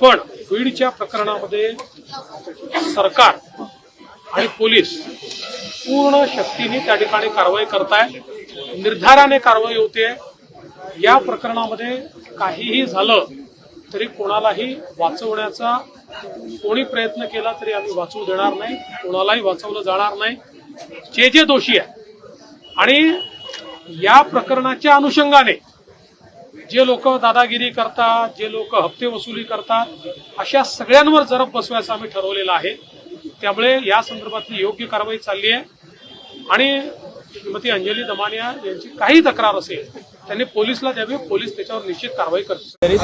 पण बीडच्या प्रकरणामध्ये सरकार आणि पोलीस पूर्ण शक्तीने त्या ठिकाणी कारवाई करताय निर्धाराने कारवाई होते. या प्रकरणामध्ये काहीही झालं तरी कोणालाही वाचवण्याचा कोणी प्रयत्न केला तरी आम्ही वाचवू देणार नाही कोणालाही वाचवलं जाणार नाही. जे जे दोषी आहे आणि या प्रकरणाच्या अनुषंगाने जे लोक दादागिरी करतात जे लोक हप्ते वसुली करतात अशा सगळ्यांवर जरब बसवायचं आम्ही ठरवलेलं आहे. त्यामुळे या संदर्भातली योग्य कारवाई चालली आहे. आणि श्रीमती अंजली दमानिया यांची काही तक्रार असेल त्यांनी पोलिसला द्यावी पोलीस त्याच्यावर निश्चित कारवाई करतील.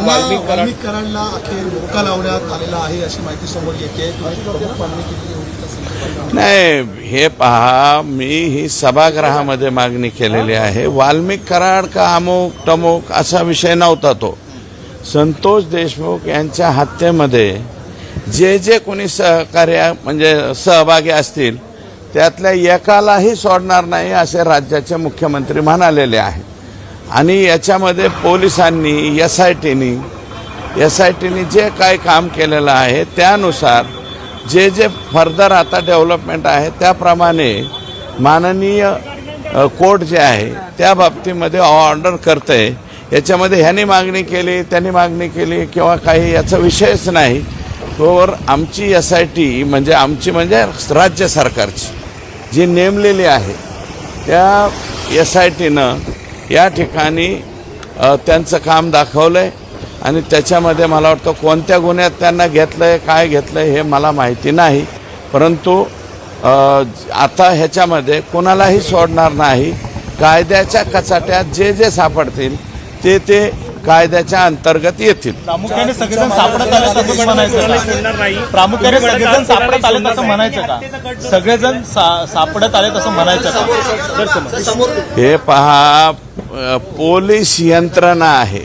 कराडला अखेर मोका लावण्यात आलेला आहे अशी माहिती समोर येते. नाही हे पहा मी ही सभागृहामध्ये मागणी केलेली आहे. वाल्मिक कराड का अमुक टमुक असा विषय नव्हता तो. संतोष देशमुख यांच्या हत्येमध्ये जे जे कोणी सहकार्य म्हणजे सहभागी असतील त्यातल्या एकालाही सोडणार नाही असे राज्याचे मुख्यमंत्री म्हणालेले आहेत. आणि याच्यामध्ये पोलिसांनी एस आय टीनी एस आय टीने जे काय काम केलेलं आहे त्यानुसार जे जे फर्दर आता डेव्हलपमेंट आहे त्याप्रमाणे माननीय कोर्ट जे आहे त्या बाबतीमध्ये ऑर्डर करते याच्यामध्ये ह्यांनी मागणी केली त्यांनी मागणी केली किंवा काही याचा विषयच नाही. तोवर आमची एस आय टी म्हणजे आमची म्हणजे राज्य सरकारची जी नेमलेली आहे त्या एस आय टीनं या ठिकाणी त्यांचं काम दाखवलं आहे आणि त्याच्यामध्ये मला वाटतं कोणत्या गुन्ह्यात त्यांना घेतलं आहे काय घेतलं आहे हे मला माहिती नाही. परंतु आता ह्याच्यामध्ये कोणालाही सोडणार नाही. कायद्याच्या कचाट्यात जे जे सापडतील ते ते कायद्याच्या अंतर्गत येतील. प्रामुख्याने सगळेजण सापडत आले तसं म्हणायचं का? प्रामुख्याने सगळेजण सापडत आले तसं म्हणायचं का? सगळेजण सा- सापडत आले तसं म्हणायचं का? हे पहा पोलीस यंत्रणा आहे.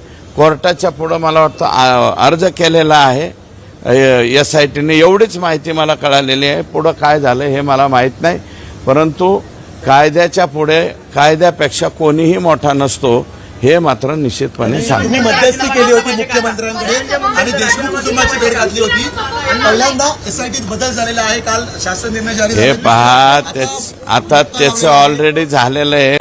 कोर्टाच्या पुढं मला वाटतं अर्ज केलेला आहे. एस आय टीने एवढीच माहिती मला कळालेली आहे. पुढं काय झालं हे मला माहीत नाही. परंतु कायद्याच्या पुढे कायद्यापेक्षा कोणीही मोठा नसतो हे मात्र निश्चितपणे तुम्ही मध्यस्थी केली होती मुख्यमंत्र्यांकडे आणि देशमुख कुटुंबाची भेट घातली होती. पहिल्यांदा एसआयटीत बदल झालेला आहे. काल शासन निर्णय जारी हे पहा तेच आता त्याचं ऑलरेडी झालेलं आहे.